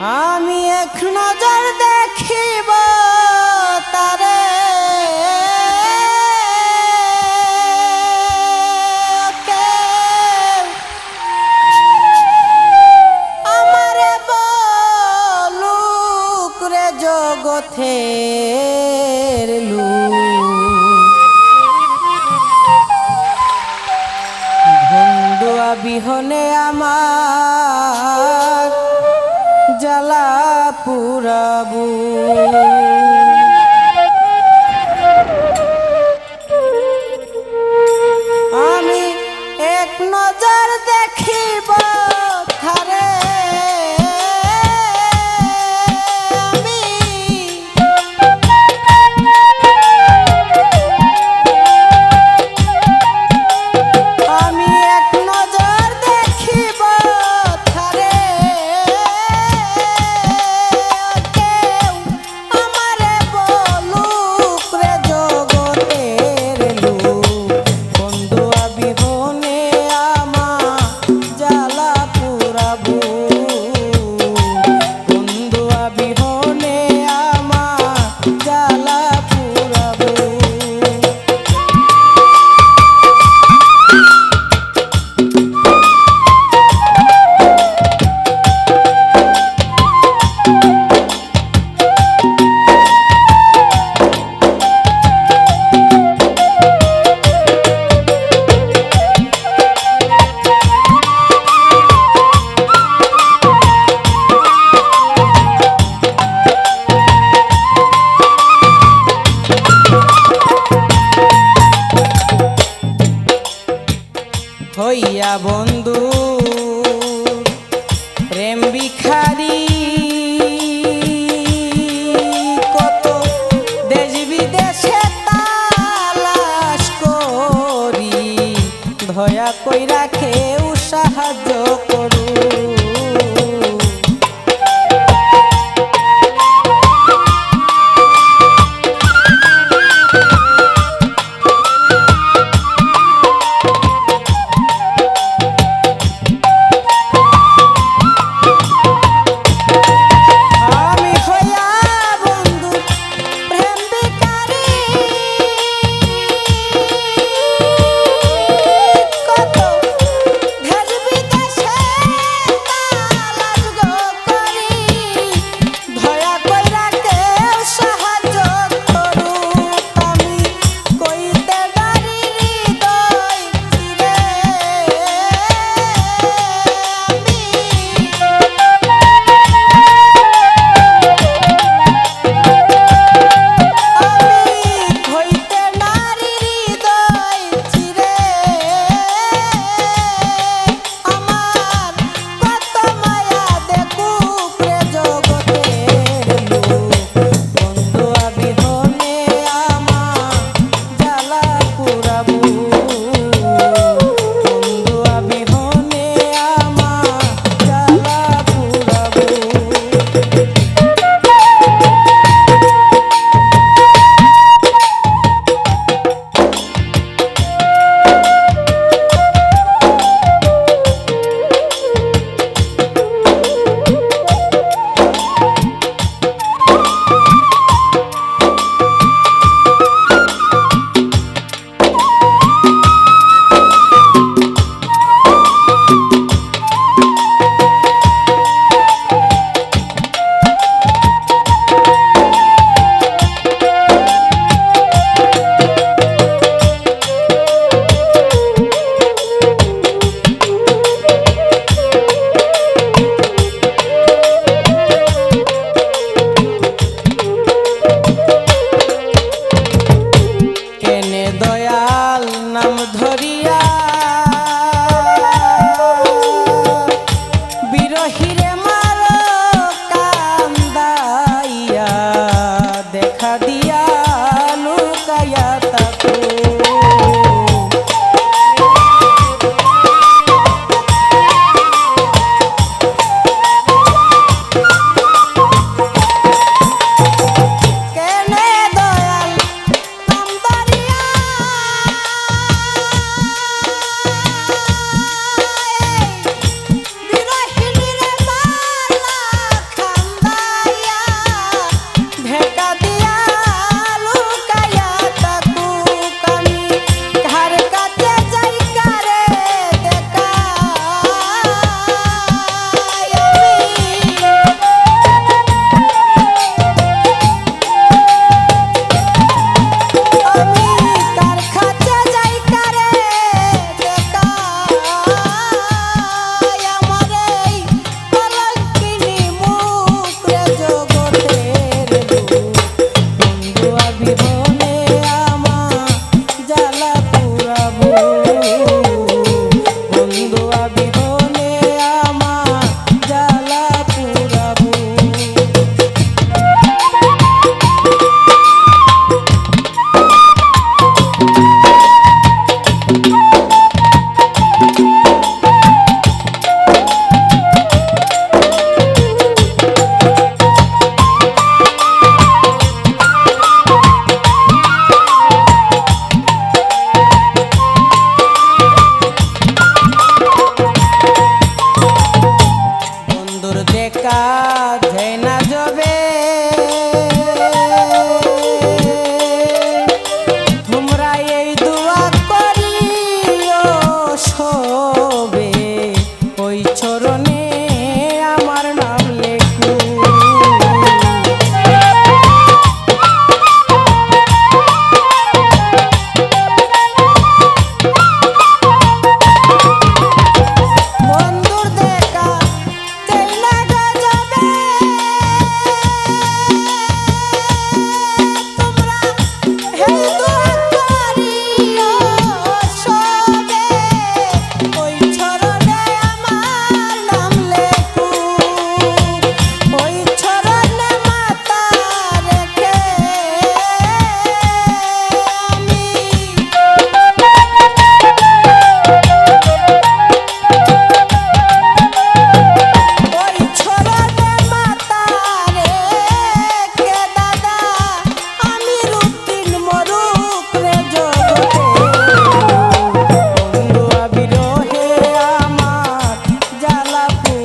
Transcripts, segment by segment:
আমি এক নজর দেখিব তারে। আমার বলুক রে জগথে পুরাবু। হইয়া বন্ধু প্রেম বিখারী দয়া কইরা কেউ সাহায্য করু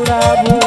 উড়াবো